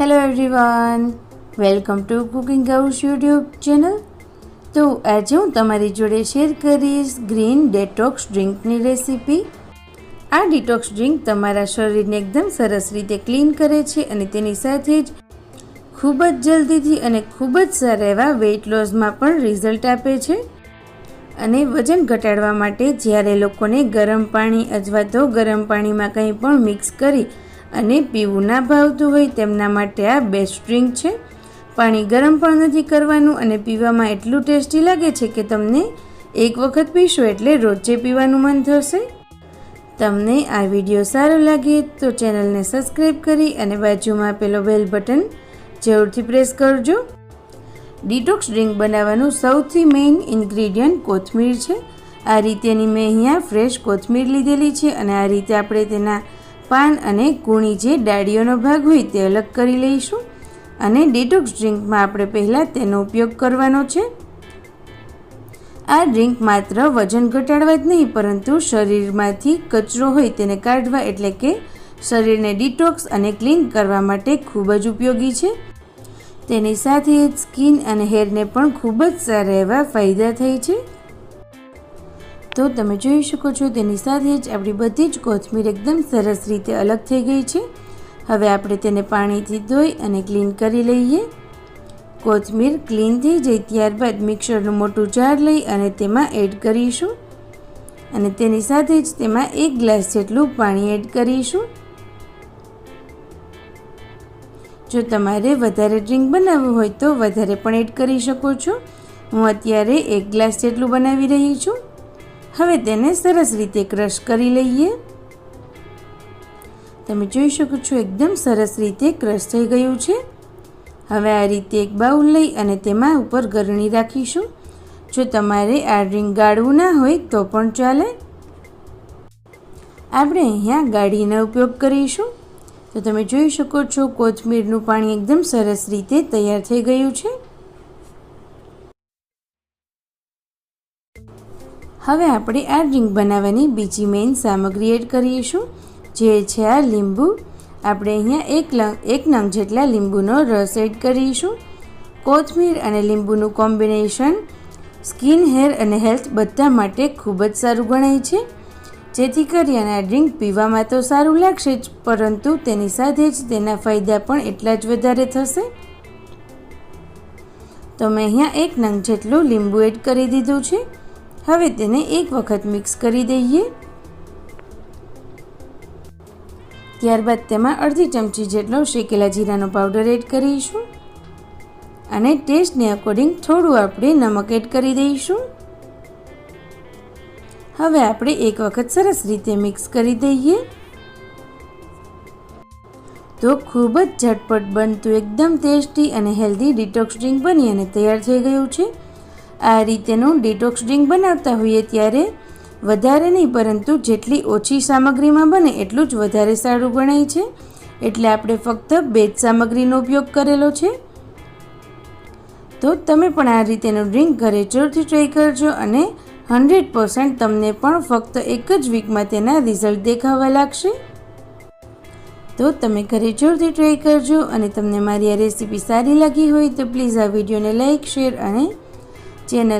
Hello everyone welcome to cooking house YouTube channel તો આજે હું તમારી જોડે શેર કરીશ ગ્રીન ડેટોક્સ ડ્રિંકની રેસીપી આ ડિટોક્સ ડ્રિંક તમારા શરીરને એકદમ સરસ રીતે ક્લીન કરે છે અને તેની સાથે જ ખૂબ જ જલ્દીથી અને ખૂબ જ સારા એવા વેઇટ લોસમાં પણ રિઝલ્ટ આપે છે. અને વજન ઘટાડવા માટે જ્યારે લોકોને ગરમ પાણી અથવા તો ગરમ પાણીમાં કંઈ પણ મિક્સ કરી અને પીવું ના ભાવતું હોય તેમના માટે આ બેસ્ટ ડ્રિંક છે. પાણી ગરમ પણ નથી કરવાનું અને પીવામાં એટલું ટેસ્ટી લાગે છે કે તમને એક વખત પીશો એટલે રોજે પીવાનું મન થશે. તમને આ વીડિયો સારો લાગે તો ચેનલને સબસ્ક્રાઈબ કરી અને બાજુમાં આપેલો બેલ બટન જરૂરથી પ્રેસ કરજો. ડિટોક્સ ડ્રિંક બનાવવાનું સૌથી મેઇન ઇન્ગ્રીડિયન્ટ કોથમીર છે. આ રીતેની મેં અહીંયા ફ્રેશ કોથમીર લીધેલી છે અને આ રીતે આપણે તેના પાન અને કૂણી જે ડાળીઓનો ભાગ હોય તે અલગ કરી લઈશું. અને ડિટોક્સ ડ્રિંકમાં આપણે પહેલાં તેનો ઉપયોગ કરવાનો છે. આ ડ્રિંક માત્ર વજન ઘટાડવા જ નહીં, પરંતુ શરીરમાંથી કચરો હોય તેને કાઢવા એટલે કે શરીરને ડિટોક્સ અને ક્લીન કરવા માટે ખૂબ જ ઉપયોગી છે. તેની સાથે સ્કિન અને હેરને પણ ખૂબ જ સારા એવા ફાયદા થાય છે. તો તમે જોઈ શકો છો, તેની સાથે જ આપણી બધી જ કોથમીર એકદમ સરસ રીતે અલગ થઈ ગઈ છે. હવે આપણે તેને પાણીથી ધોઈ અને ક્લીન કરી લઈએ. કોથમીર ક્લીન થઈ જાય ત્યારબાદ મિક્સરનું મોટું જાર લઈ અને તેમાં એડ કરીશું. અને તેની સાથે જ તેમાં એક ગ્લાસ જેટલું પાણી એડ કરીશું. જો તમારે વધારે ડ્રિંક બનાવવું હોય તો વધારે પણ એડ કરી શકો છો. હું અત્યારે એક ગ્લાસ જેટલું બનાવી રહી છું. હવે તેને સરસ રીતે ક્રશ કરી લઈએ. તમે જોઈ શકો છો એકદમ સરસ રીતે ક્રશ થઈ ગયું છે. હવે આ રીતે એક બાઉલ લઈ અને તેમાં ઉપર ગરણી રાખીશું. જો તમારે આ ડ્રિંક ગાળવું ના હોય તો પણ ચાલે. આપણે અહીંયા ગાડીનો ઉપયોગ કરીશું. તો તમે જોઈ શકો છો કોથમીરનું પાણી એકદમ સરસ રીતે તૈયાર થઈ ગયું છે. હવે આપણે આ ડ્રિંક બનાવવાની બીજી મેઇન સામગ્રી એડ કરીશું, જે છે આ લીંબુ. આપણે અહીંયા એક લંગ એક નંગ જેટલા લીંબુનો રસ એડ કરીશું. કોથમીર અને લીંબુનું કોમ્બિનેશન સ્કિન હેર અને હેલ્થ બધા માટે ખૂબ જ સારું ગણાય છે. જેથી કરી અને આ ડ્રિંક પીવામાં તો સારું લાગશે જ, પરંતુ તેની સાથે જ તેના ફાયદા પણ એટલા જ વધારે થશે. તો મેં અહીંયા એક નંગ જેટલું લીંબુ એડ કરી દીધું છે. હવે તેને એક વખત મિક્સ કરી દઈએ. ત્યારબાદ તેમાં અડધી ચમચી જેટલો શેકેલા જીરાનો પાવડર એડ કરીશું. અને ટેસ્ટને અકોર્ડિંગ થોડું આપણે નમક એડ કરી દઈશું. હવે આપણે એક વખત સરસ રીતે મિક્સ કરી દઈએ. તો ખૂબ જ ઝટપટ બનતું, એકદમ ટેસ્ટી અને હેલ્ધી ડિટોક્સ ડ્રિંક બની અને તૈયાર થઈ ગયું છે. આ રીતેનું ડિટોક્સ ડ્રિંક બનાવતા હોઈએ ત્યારે વધારે નહીં, પરંતુ જેટલી ઓછી સામગ્રીમાં બને એટલું જ વધારે સારું ગણાય છે. એટલે આપણે ફક્ત બે જ સામગ્રીનો ઉપયોગ કરેલો છે. તો તમે પણ આ રીતેનું ડ્રિંક ઘરે જોરથી ટ્રાય કરજો અને હન્ડ્રેડ પર્સન્ટ તમને પણ ફક્ત એક જ વીકમાં તેના રિઝલ્ટ દેખાવા લાગશે. તો તમે ઘરે જોરથી ટ્રાય કરજો અને તમને મારી આ રેસીપી સારી લાગી હોય તો પ્લીઝ આ વિડીયોને લાઇક શેર અને ચેનલ